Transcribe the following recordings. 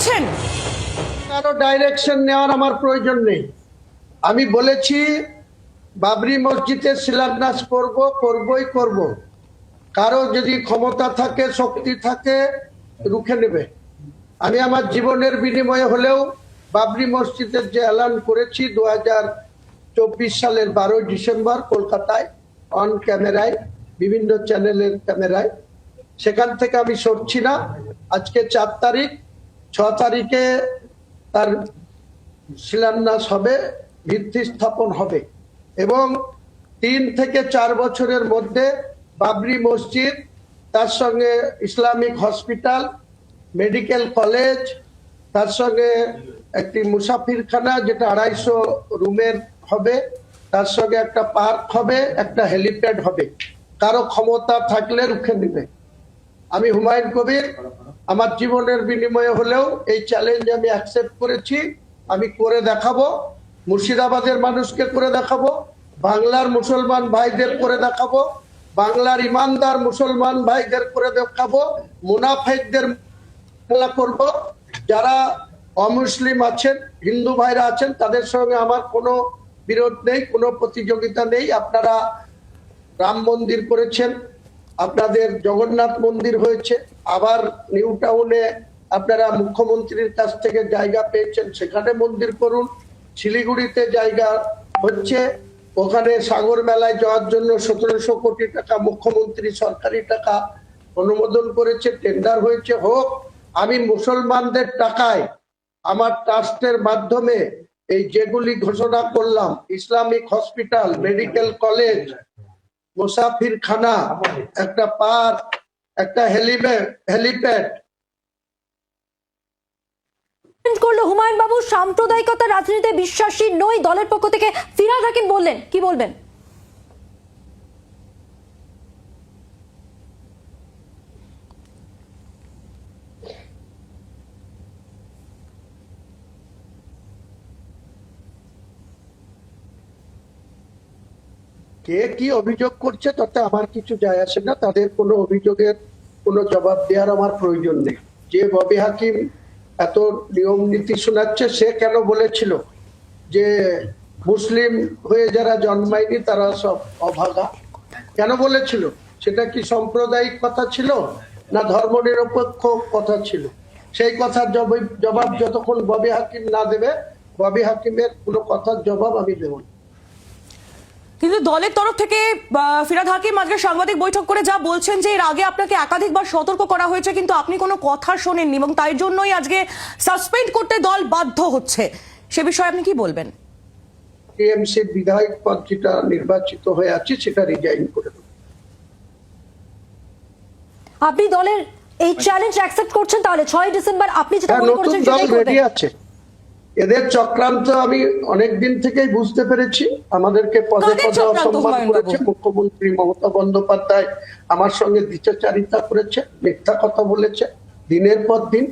করছেন? কারও ডাইরেকশন নেওয়ার আমার প্রয়োজন নেই। আমি বলেছি, বাবরি মসজিদের শিলান্যাস করব, করবই করব। কারও যদি ক্ষমতা থাকে, শক্তি থাকে, রুখে নেবে। আমি আমার জীবনের বিনিময়ে হলেও বাবরি মসজিদের যে এলান করেছি দু সালের বারোই ডিসেম্বর কলকাতায় অন ক্যামেরায় বিভিন্ন চ্যানেলের ক্যামেরায় সেখান থেকে আমি সরছি না। আজকে চার তারিখ ছ তারিখে তার শিলান্যাস হবে ভিত্তি স্থাপন হবে এবং তিন থেকে চার বছরের মধ্যে বাবরি মসজিদ, তার সঙ্গে ইসলামিক হসপিটাল, মেডিকেল কলেজ, তার সঙ্গে একটি মুসাফিরখানা যেটা আড়াইশো রুমের হবে, তার সঙ্গে একটা পার্ক হবে, একটা হেলিপ্যাড হবে। কারও ক্ষমতা থাকলে রুখে নেবে। আমি হুমায়ুন কবির আমার জীবনের বিনিময়ে হলেও এই চ্যালেঞ্জ আমি অ্যাকসেপ্ট করেছি। আমি করে দেখাবো। মুর্শিদাবাদের মানুষকে করে দেখাবো। বাংলার মুসলমান ভাইদের করে দেখাবো। বাংলার ইমানদার মুসলমান ভাইদের করে দেখাবো। মুনাফেকদের মোকাবেলা করব। যারা অমুসলিম আছেন, হিন্দু ভাইরা আছেন, তাদের সঙ্গে আমার কোনো বিরোধ নেই, কোনো প্রতিযোগিতা নেই। আপনারা রাম মন্দির করেছেন আপনাদের জগন্নাথ মন্দির হয়েছে, আবার নিউ টাউনে আপনারা মুখ্যমন্ত্রীর কাছ থেকে জায়গা পেয়েছেন, সেখানে মন্দির করুন। শিলিগুড়িতে জায়গা হচ্ছে, ওখানে সাগর মেলায় যাওয়ার জন্য সতেরোশো কোটি টাকা মুখ্যমন্ত্রী সরকারি টাকা অনুমোদন করেছে টেন্ডার হয়েছে, হোক, আমি মুসলমানদের টাকায় আমার ট্রাস্টের মাধ্যমে এই যেগুলি ঘোষণা করলাম, ইসলামিক হসপিটাল, মেডিকেল কলেজ মুসাফির খানা একটা পার্ক একটা হেলিপ্যাড। হেলিপ্যাড করল হুমায়ুন বাবু সাম্প্রদায়িকতা রাজনীতিতে বিশ্বাসী নই দলের পক্ষ থেকে ফিরাদ হাকিম বললেন। কি বলবেন? কে কি অভিযোগ করছে তাতে আমার কিছু যায় আসে না। তাদের কোনো অভিযোগের কোনো জবাব দেওয়ার আমার প্রয়োজন নেই। যে ববি হাকিম এত নিয়ম নীতি শোনাচ্ছে, সে কেন বলেছিল যে মুসলিম হয়ে যারা জন্মায়নি তারা সব অভাগা? কেন বলেছিল? সেটা কি সাম্প্রদায়িক কথা ছিল না ধর্মনিরপেক্ষ কথা ছিল? সেই কথার জবাব যতক্ষণ ববি হাকিম না দেবে, ববি হাকিমের কোনো কথার জবাব আমি দেব না। কিন্তু দলের তরফ থেকে ফিরাদ হাকিম আজকে সাংবাদিক বৈঠক করে যা বলছেন যে এর আগে আপনাকে একাধিকবার সতর্ক করা হয়েছে কিন্তু আপনি কোনো কথা শোনেননি এবং তাই জন্যই আজকে সাসপেন্ড করতে দল বাধ্য হচ্ছে। সে বিষয়ে আপনি কি বলবেন? টিএমসির বিধায়ক পদ যেটা নির্বাচিত হয়ে আছে সেটা রিজাইন করে দেবো। আপনি দলের এই চ্যালেঞ্জ অ্যাকসেপ্ট করছেন তাহলে ছয় ডিসেম্বর আপনি যেটা হ্যাঁ, মনে করেছেন সেটাই করবেন। আছে। এদের চক্রান্ত আমি অনেক দিন থেকেই বুঝতে পেরেছি। আমাদেরকে পদে পদে অসম্মান করেছে। মুখ্যমন্ত্রী মমতা বন্দ্যোপাধ্যায় আমার সঙ্গে দ্বিচারিতা করেছে মিথ্যা কথা বলেছে। দিনের পর দিন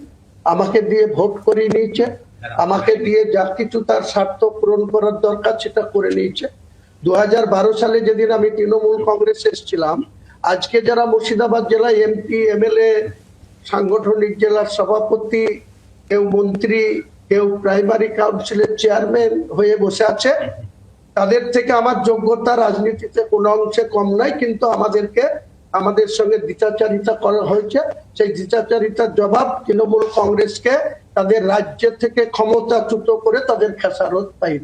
আমাকে দিয়ে ভোট করিয়ে নিয়েছে। আমাকে দিয়ে যা কিছু তার স্বার্থ পূরণ করার দরকার সেটা করে নিয়েছে। দু হাজার বারো সালে যেদিন আমি তৃণমূল কংগ্রেস এসেছিলাম আজকে যারা মুর্শিদাবাদ জেলায় এমপি এমএলএ সাংগঠনিক জেলার সভাপতি কেউ মন্ত্রী কেউ প্রাইমারি কাউন্সিলের চেয়ারম্যান হয়ে বসে আছে। তাদের থেকে আমার যোগ্যতা রাজনীতিতে কোনো অংশে কম নাই, কিন্তু আমাদেরকে আমাদের সঙ্গে দ্বিচাচারিতা করা হয়েছে। সেই দ্বিচাচারিতার জবাব তৃণমূল কংগ্রেসকে তাদের রাজ্য থেকে ক্ষমতাচ্যুত করে তাদের খেসারত পাই